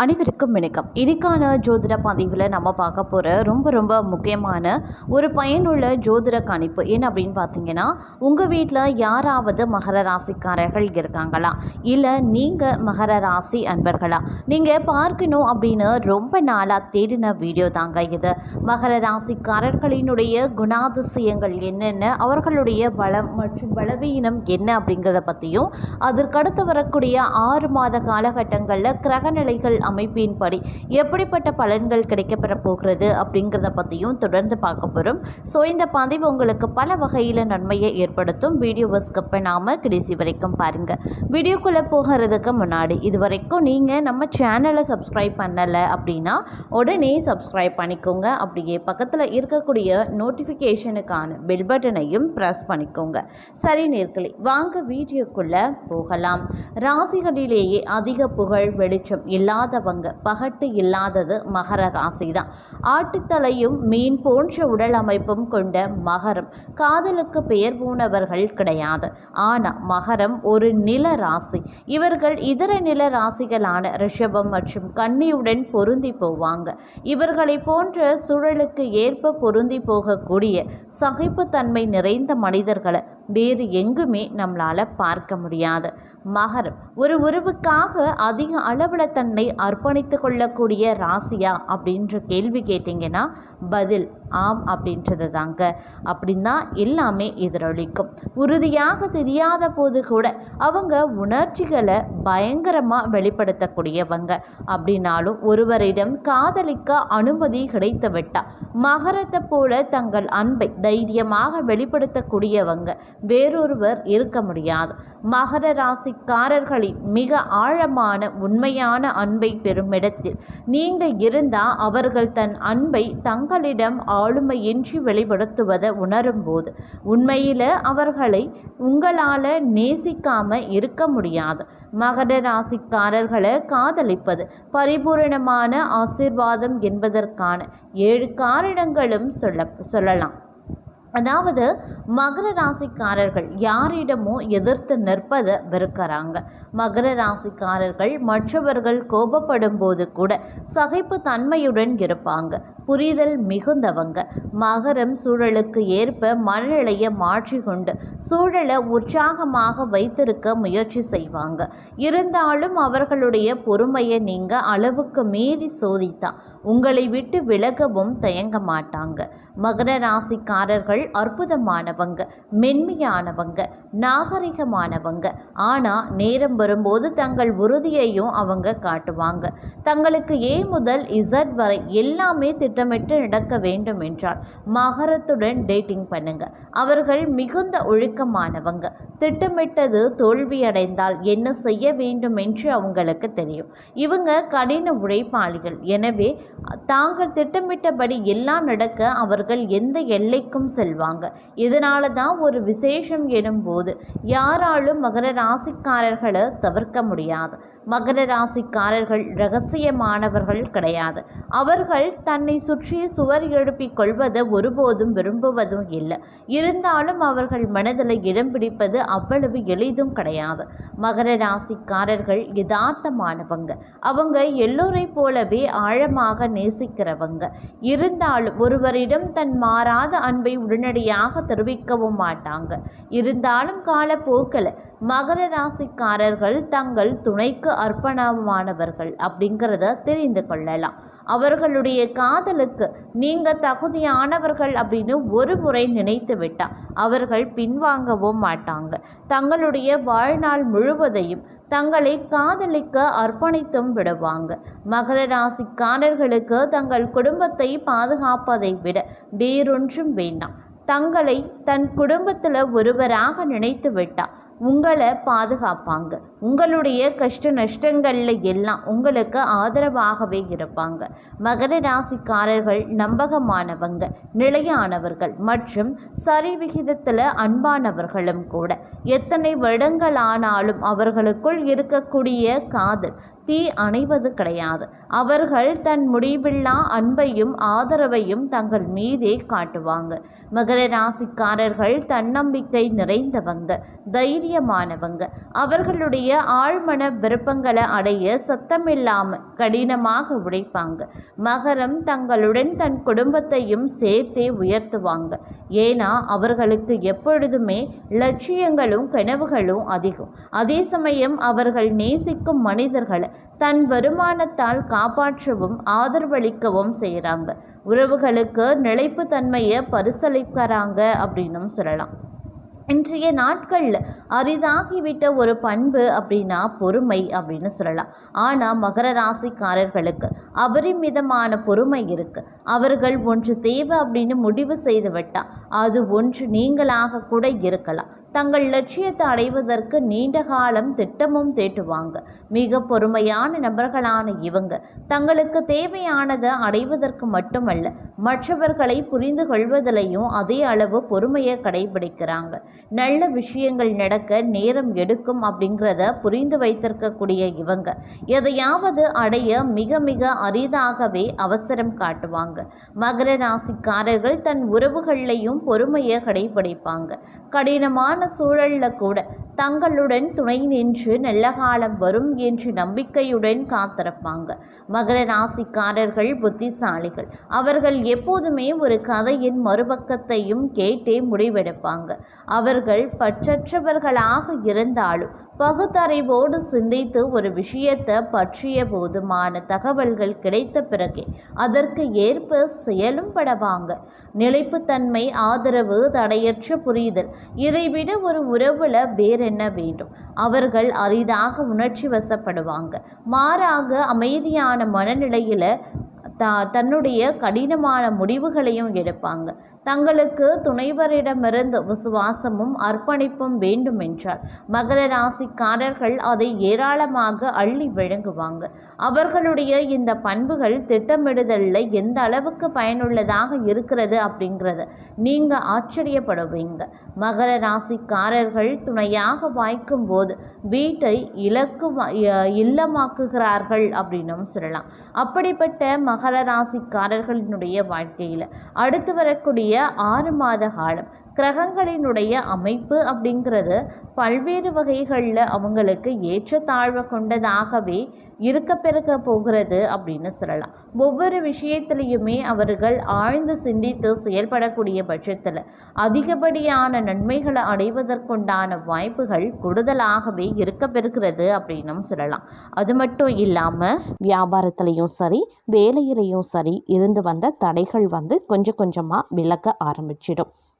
அனைவருக்கும் வணக்கம். இன்னைக்கான ஜோதிட பதிவில் நம்ம பார்க்க போகிற ரொம்ப ரொம்ப முக்கியமான ஒரு பயனுள்ள ஜோதிட கணிப்பு என்ன அப்படின்னு பார்த்தீங்கன்னா உங்கள் வீட்டில் யாராவது மகர ராசிக்காரர்கள் இருக்காங்களா? இல்லை நீங்கள் மகர ராசி அன்பர்களா? நீங்கள் பார்க்கணும் அப்படின்னு ரொம்ப நாளாக தேடின வீடியோ தாங்க இது. மகர ராசிக்காரர்களினுடைய குணாதிசயங்கள் என்னென்ன? அவர்களுடைய பலம் மற்றும் பலவீனம் என்ன அப்படிங்கிறத பற்றியும் அதற்கடுத்து வரக்கூடிய ஆறு மாத காலகட்டங்களில் கிரகநிலைகள் அமைப்பின்படி எப்படிப்பட்ட பலன்கள் கிடைக்கப்பெற போகிறது அப்படிங்கிறத பற்றியும் தொடர்ந்து பார்க்க போகிறோம் ஸோ இந்த பதிவு உங்களுக்கு பல வகையில் நன்மையை ஏற்படுத்தும். வீடியோவை ஸ்கிப் பண்ணாமல் கடைசி வரைக்கும் பாருங்கள் வீடியோக்குள்ளே போகிறதுக்கு முன்னாடி இது வரைக்கும் நீங்கள் நம்ம சேனலை சப்ஸ்கிரைப் பண்ணலை அப்படின்னா உடனே சப்ஸ்கிரைப் பண்ணிக்கோங்க. அப்படியே பக்கத்தில் இருக்கக்கூடிய நோட்டிஃபிகேஷனுக்கான பெல் பட்டனையும் ப்ரெஸ் பண்ணிக்கோங்க. சரி நேர்களை வாங்க வீடியோக்குள்ளே போகலாம். ராசிகளிலேயே அதிக புகழ் வெளிச்சம் இல்லாத இல்லாதவங்க பகட்டு இல்லாதது மகர ராசி தான் ஆட்டுத்தலையும் மீன் போன்ற உடல் அமைப்பும் கொண்ட மகரம். காதலுக்கு பெயர் பூனவர்கள் கிடையாது. ஆனால் மகரம் ஒரு நில ராசி. இவர்கள் இதர நில ராசிகளான ரிஷபம் மற்றும் கன்னியுடன் பொருந்தி போவாங்க. இவர்களை போன்ற சூழலுக்கு ஏற்ப பொருந்தி போகக்கூடிய சகிப்புத்தன்மை நிறைந்த மனிதர்களை வேறு எங்குமே நம்மளால் பார்க்க முடியாது. மகரம் ஒரு உறவுக்காக அதிக அளவில் தன்னை அர்ப்பணித்து கொள்ளக்கூடிய ராசியா அப்படின்ற கேள்வி கேட்டிங்கன்னா பதில் ஆம் அப்படின்றது தாங்க அப்படின்னா எல்லாமே எதிரொலிக்கும். உறுதியாக தெரியாத போது கூட அவங்க உணர்ச்சிகளை பயங்கரமாக வெளிப்படுத்தக்கூடியவங்க. அப்படின்னாலும் ஒருவரிடம் காதலிக்க அனுமதி கிடைத்து விட்டா மகரத்தை போல தங்கள் அன்பை தைரியமாக வெளிப்படுத்தக்கூடியவங்க வேறொருவர் இருக்க முடியாது. மகர ராசிக்காரர்களின் மிக ஆழமான உண்மையான அன்பை பெறும் இடத்தில் நீங்கள் இருந்தால் அவர்கள் தன் அன்பை தங்களிடம் ஆளுமையின்றி வெளிப்படுத்துவதை உணரும்போது உண்மையில் அவர்களை உங்களால் நேசிக்காமல் இருக்க முடியாது. மகர ராசிக்காரர்களை காதலிப்பது பரிபூரணமான ஆசீர்வாதம் என்பதற்கான ஏழு காரணங்களும் சொல்ல சொல்லலாம். அதாவது மகர ராசிக்காரர்கள் யாரிடமோ எதிர்த்து நிற்பதை வெறுக்கிறாங்க. மகர ராசிக்காரர்கள் மற்றவர்கள் கோபப்படும் போது கூட சகைப்பு தன்மையுடன் இருப்பாங்க. புரிதல் மிகுந்தவங்க. மகரம் சூழலுக்கு ஏற்ப மனநிலையை மாற்றிக்கொண்டு சூழலை உற்சாகமாக வைத்திருக்க முயற்சி செய்வாங்க. இருந்தாலும் அவர்களுடைய பொறுமையை நீங்கள் அளவுக்கு மீறி சோதித்தான் உங்களை விட்டு விலகவும் தயங்க மாட்டாங்க மகர ராசிக்காரர்கள் அற்புதமானவங்க மென்மையானவங்க நாகரிகமானவங்க. ஆனால் நேரம் வரும்போது தங்கள் உறுதியையும் அவங்க காட்டுவாங்க. தங்களுக்கு ஏ முதல் இசட் வரை எல்லாமே திட்டமிட்டு நடக்க வேண்டும் என்றால் மகரத்துடன் டேட்டிங் பண்ணுங்க. அவர்கள் மிகுந்த ஒழுக்கமானவங்க. திட்டமிட்டது தோல்வியடைந்தால் என்ன செய்ய வேண்டும் என்று அவங்களுக்கு தெரியும். இவங்க கடின உழைப்பாளிகள். எனவே தாங்கள் திட்டமிட்டபடி எல்லாம் நடக்க அவர்கள் எந்த எல்லைக்கும் செல்வாங்க. இதனால தான் ஒரு விசேஷம் எனும்போது யாராலும் மகர ராசிக்காரர்களை தவிர்க்க முடியாது. மகர ராசிக்காரர்கள் ரகசியமானவர்கள் கிடையாது. அவர்கள் தன்னை சுற்றி சுவர் எழுப்பிக் கொள்வதை ஒருபோதும் விரும்புவதும் இல்லை. இருந்தாலும் அவர்கள் மனதில் இடம் பிடிப்பது அவ்வளவு எளிதும் கிடையாது. மகர ராசிக்காரர்கள் யதார்த்தமானவங்க. அவங்க எல்லோரை போலவே ஆழமாக நேசிக்கிறவங்க. இருந்தாலும் ஒருவரிடம் தன் மாறாத அன்பை உடனடியாக தெரிவிக்கவும் மாட்டாங்க. இருந்தாலும் காலப்போக்கில் மகர ராசிக்காரர்கள் தங்கள் துணைக்கு அர்ப்பணமானவர்கள் அப்படிங்கிறத தெரிந்து கொள்ளலாம். அவர்களுடைய காதலுக்கு நீங்கள் தகுதியானவர்கள் அப்படின்னு ஒரு முறை நினைத்து விட்டால் அவர்கள் பின்வாங்கவும் மாட்டாங்க. தங்களுடைய வாழ்நாள் முழுவதையும் தங்களை காதலிக்க அர்ப்பணித்தும் விடுவாங்க. மகர ராசிக்காரர்களுக்கு தங்கள் குடும்பத்தை பாதுகாப்பதை விட வேறொன்றும் வேண்டாம். தங்களை தன் குடும்பத்தில் ஒருவராக நினைத்து விட்டா உங்களை பாதுகாப்பாங்க. உங்களுடைய கஷ்ட நஷ்டங்களில் எல்லாம் உங்களுக்கு ஆதரவாகவே இருப்பாங்க. மகர ராசிக்காரர்கள் நம்பகமானவங்க நிலையானவர்கள் மற்றும் சரி விகிதத்தில் அன்பானவர்களும் கூட. எத்தனை வருடங்கள் ஆனாலும் அவர்களுக்குள் இருக்கக்கூடிய காதல் தீ அணைவது கிடையாது. அவர்கள் தன் முடிவில்லா அன்பையும் ஆதரவையும் தங்கள் மீதே காட்டுவாங்க. மகர ராசிக்காரர்கள் தன்னம்பிக்கை நிறைந்தவங்க. தைரிய தைரியமானவங்க அவர்களுடைய ஆழ்மன விருப்பங்களை அடைய சத்தமில்லாம கடினமாக உழைப்பாங்க. மகரம் தங்களுடன் தன் குடும்பத்தையும் சேர்த்தே உயர்த்துவாங்க. ஏன்னா அவர்களுக்கு எப்பொழுதுமே லட்சியங்களும் கனவுகளும் அதிகம். அதே சமயம் அவர்கள் நேசிக்கும் மனிதர்களை தன் வருமானத்தால் காப்பாற்றவும் ஆதரவளிக்கவும் செய்கிறாங்க உறவுகளுக்கு நிலைப்பு தன்மையை பரிசளிக்கிறாங்க அப்படின்னும் சொல்லலாம். இன்றைய நாட்களில் அரிதாகிவிட்ட ஒரு பண்பு அப்படின்னா பொறுமை அப்படின்னு சொல்லலாம். ஆனால் மகர ராசிக்காரர்களுக்கு அபரிமிதமான பொறுமை இருக்குது அவர்கள் ஒன்று தேவை அப்படின்னு முடிவு செய்து விட்டால் அது ஒன்று நீங்களாக கூட இருக்கலாம். தங்கள் லட்சியத்தை அடைவதற்கு நீண்ட காலம் திட்டமும் தீட்டுவாங்க. மிக பொறுமையான நபர்களான இவங்க. தங்களுக்கு தேவையானதை அடைவதற்கு மட்டுமல்ல மற்றவர்களை புரிந்து கொள்வதிலையும் அதே அளவு பொறுமையை கடைபிடிக்கிறாங்க. நல்ல விஷயங்கள் நடக்க நேரம் எடுக்கும் அப்படிங்கிறத புரிந்து வைத்திருக்கக்கூடிய இவங்க. எதையாவது அடைய மிக மிக அரிதாகவே அவசரம் காட்டுவாங்க. மகர ராசிக்காரர்கள் தன் உறவுகள்லையும் பொறுமையை கடைபிடிப்பாங்க. கடினமான சூழலில் கூட தங்களுடன் துணை நின்று நல்ல காலம் வரும் என்று நம்பிக்கையுடன் காத்திருப்பாங்க. மகர ராசிக்காரர்கள் புத்திசாலிகள். அவர்கள் எப்போதுமே ஒரு கதையின் மறுபக்கத்தையும் கேட்டே முடிவெடுப்பாங்க. அவர்கள் பற்றற்றவர்களாக இருந்தாலும் பகுத்தறிவோடு சிந்தித்து ஒரு விஷயத்தை பற்றிய போதுமான தகவல்கள் கிடைத்த பிறகே அதற்கு ஏற்ப செயலும் படவாங்க. நிலைப்புத்தன்மை ஆதரவு தடையற்ற புரிதல் இதைவிட ஒரு உறவுல வேறு என்ன வேண்டும்? அவர்கள் அரிதாக உணர்ச்சி வசப்படுவாங்க. மாறாக அமைதியான மனநிலையில் த தன்னுடைய கடினமான முடிவுகளையும் எடுப்பாங்க. தங்களுக்கு துணைவரிடமிருந்து விசுவாசமும் அர்ப்பணிப்பும் வேண்டும் என்றார் மகர ராசிக்காரர்கள் அதை ஏராளமாக அள்ளி விழுங்குவாங்க அவர்களுடைய இந்த பண்புகள் திட்டமிடுதலில் எந்த அளவுக்கு பயனுள்ளதாக இருக்கிறது அப்படிங்கிறத நீங்கள் ஆச்சரியப்படுவீங்க. மகர ராசிக்காரர்கள் துணையாக வாய்க்கும் போது வீட்டை இலக்கு இல்லமாக்குகிறார்கள் அப்படின்னும் சொல்லலாம். அப்படிப்பட்ட மகர ராசிக்காரர்களினுடைய வாழ்க்கையில் அடுத்து வரக்கூடிய ஆறு மாத காலம். கிரகங்களினுடைய அமைப்பு அப்படிங்கிறது பல்வேறு வகைகளில் அவங்களுக்கு ஏற்றத்தாழ்வு கொண்டதாகவே இருக்க பிறக்க போகிறது அப்படின்னு சொல்லலாம். ஒவ்வொரு விஷயத்திலையுமே அவர்கள் ஆழ்ந்து சிந்தித்து செயல்படக்கூடிய பட்சத்தில் அதிகப்படியான நன்மைகளை அடைவதற்குண்டான வாய்ப்புகள் கூடுதலாகவே இருக்க பெறுகிறது அப்படின்னும் சொல்லலாம். அது மட்டும் இல்லாமல் வியாபாரத்திலையும் சரி வேலையிலையும் சரி இருந்து வந்த தடைகள் வந்து கொஞ்சம் கொஞ்சமாக விலக ஆரம்பிச்சிடும்.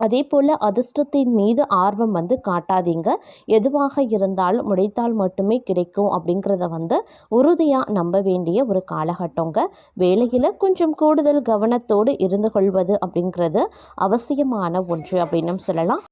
அதே போல் அதிர்ஷ்டத்தின் மீது ஆர்வம் வந்து காட்டாதீங்க. எதுவாக இருந்தாலும் முடைத்தால் மட்டுமே கிடைக்கும் அப்படிங்கிறத வந்து உறுதியாக நம்ப வேண்டிய ஒரு காலகட்டங்க. வேலையில் கொஞ்சம் கூடுதல் கவனத்தோடு இருந்து கொள்வது அப்படிங்கிறது அவசியமான ஒன்று அப்படின்னு சொல்லலாம்.